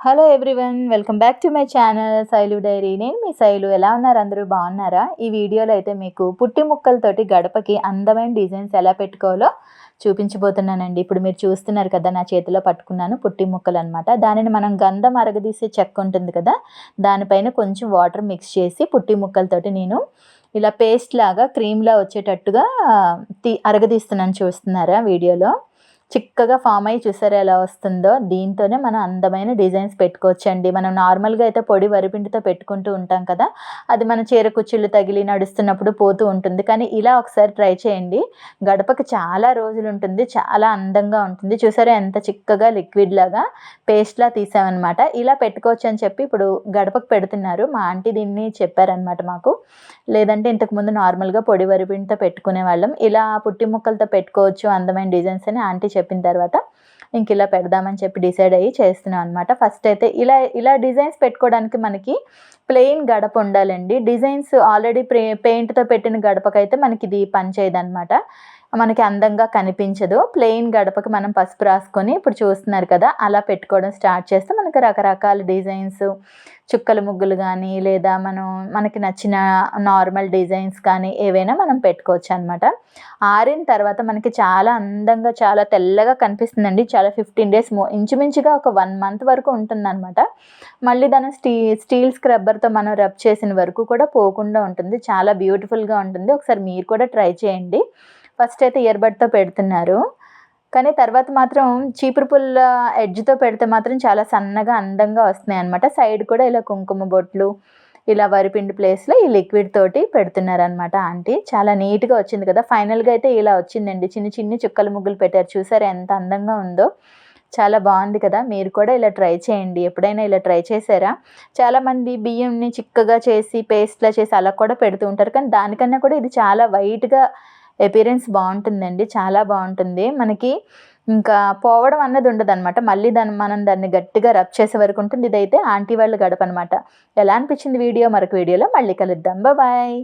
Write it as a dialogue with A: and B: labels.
A: Hello everyone welcome back to my channel Shailu diary నేను మీ శైలు ఎలా ఉన్నారు అందరూ? బాగున్నారా? ఈ వీడియోలో అయితే మీకు పుట్టి ముక్కలతోటి గడపకి అందమైన డిజైన్స్ ఎలా పెట్టుకోవాలో చూపించబోతున్నానండి. ఇప్పుడు మీరు చూస్తున్నారు కదా నా చేతిలో పట్టుకున్నాను పుట్టి ముక్కలు అనమాట దానిని మనం గంధం అరగదీసే చెక్క ఉంటుంది కదా దానిపైన కొంచెం వాటర్ మిక్స్ చేసి పుట్టి ముక్కలతోటి నేను ఇలా పేస్ట్ లాగా క్రీమ్లా వచ్చేటట్టుగా తీ అరగదీస్తున్నాను చూస్తున్నారా వీడియోలో? చిక్కగా ఫామ్ అయ్యి చూసారు ఎలా వస్తుందో? దీంతోనే మనం అందమైన డిజైన్స్ పెట్టుకోవచ్చండి. మనం నార్మల్గా అయితే పొడి వరిపిండితో పెట్టుకుంటూ ఉంటాం కదా. అది మన చీర కుచ్చుళ్ళు తగిలి నడుస్తున్నప్పుడు పోతూ ఉంటుంది. కానీ ఇలా ఒకసారి ట్రై చేయండి. గడపకి చాలా రోజులు ఉంటుంది. చాలా అందంగా ఉంటుంది. చూసారా ఎంత చిక్కగా లిక్విడ్ లాగా పేస్ట్లా తీసామన్నమాట. ఇలా పెట్టుకోవచ్చు అని చెప్పి ఇప్పుడు గడపకు పెడుతున్నారు. మా ఆంటీ దీన్ని చెప్పారనమాట మాకు. లేదంటే ఇంతకుముందు నార్మల్గా పొడి వరిపిండితో పెట్టుకునే వాళ్ళం. ఇలా పుట్టి ముక్కలతో పెట్టుకోవచ్చు అందమైన డిజైన్స్ అని ఆంటీ చెప్పిన తర్వాత ఇంక ఇలా పెడదామని చెప్పి డిసైడ్ అయ్యి చేస్తున్నాం అనమాట ఫస్ట్ అయితే ఇలా ఇలా డిజైన్స్ పెట్టుకోవడానికి మనకి ప్లెయిన్ గడప ఉండాలండి. డిజైన్స్ ఆల్రెడీ ప్రే పెయింట్తో పెట్టిన గడపకైతే మనకి ఇది పనిచేయదనమాట మనకి అందంగా కనిపించదు. ప్లెయిన్ గడపకి మనం పసుపు రాసుకొని ఇప్పుడు చూస్తున్నారు కదా అలా పెట్టుకోవడం స్టార్ట్ చేస్తే మనకి రకరకాల డిజైన్స్ చుక్కల ముగ్గులు కానీ లేదా మనం మనకి నచ్చిన నార్మల్ డిజైన్స్ కానీ ఏవైనా మనం పెట్టుకోవచ్చు అనమాట ఆరిన తర్వాత మనకి చాలా అందంగా చాలా తెల్లగా కనిపిస్తుందండి. చాలా ఫిఫ్టీన్ డేస్ ఇంచుమించుగా ఒక వన్ మంత్ వరకు ఉంటుందన్నమాట. మళ్ళీ దాని స్టీ స్టీల్ స్క్రబ్బర్తో మనం రబ్ చేసిన వరకు కూడా పోకుండా ఉంటుంది. చాలా బ్యూటిఫుల్గా ఉంటుంది. ఒకసారి మీరు కూడా ట్రై చేయండి. ఫస్ట్ అయితే ఇయర్బడ్తో పెడుతున్నారు. కానీ తర్వాత మాత్రం చీపురు పుల్ల ఎడ్జ్తో పెడితే మాత్రం చాలా సన్నగా అందంగా వస్తున్నాయి అనమాట సైడ్ కూడా ఇలా కుంకుమ బొట్లు ఇలా వరిపిండి ప్లేస్లో ఈ లిక్విడ్ తోటి పెడుతున్నారనమాట ఆంటీ. చాలా నీట్గా వచ్చింది కదా. ఫైనల్గా అయితే ఇలా వచ్చిందండి. చిన్న చిన్ని చుక్కలు ముగ్గులు పెట్టారు. చూసారు ఎంత అందంగా ఉందో. చాలా బాగుంది కదా. మీరు కూడా ఇలా ట్రై చేయండి. ఎప్పుడైనా ఇలా ట్రై చేశారా? చాలామంది బియ్యంని చిక్కగా చేసి పేస్ట్లా చేసి అలా కూడా పెడుతూ ఉంటారు. కానీ దానికన్నా కూడా ఇది చాలా వైట్గా అపీరెన్స్ బాగుంటుందండి. చాలా బాగుంటుంది. మనకి ఇంకా పోవడం అన్నది ఉండదు అనమాట మళ్ళీ దాన్ని మనం దాన్ని గట్టిగా రబ్ చేసే వరకు ఉంటుంది. ఇదైతే ఆంటీ వాళ్ళు గడప అనమాట ఎలా అనిపించింది వీడియో? మరొక వీడియోలో మళ్ళీ కలుద్దాం. బాయ్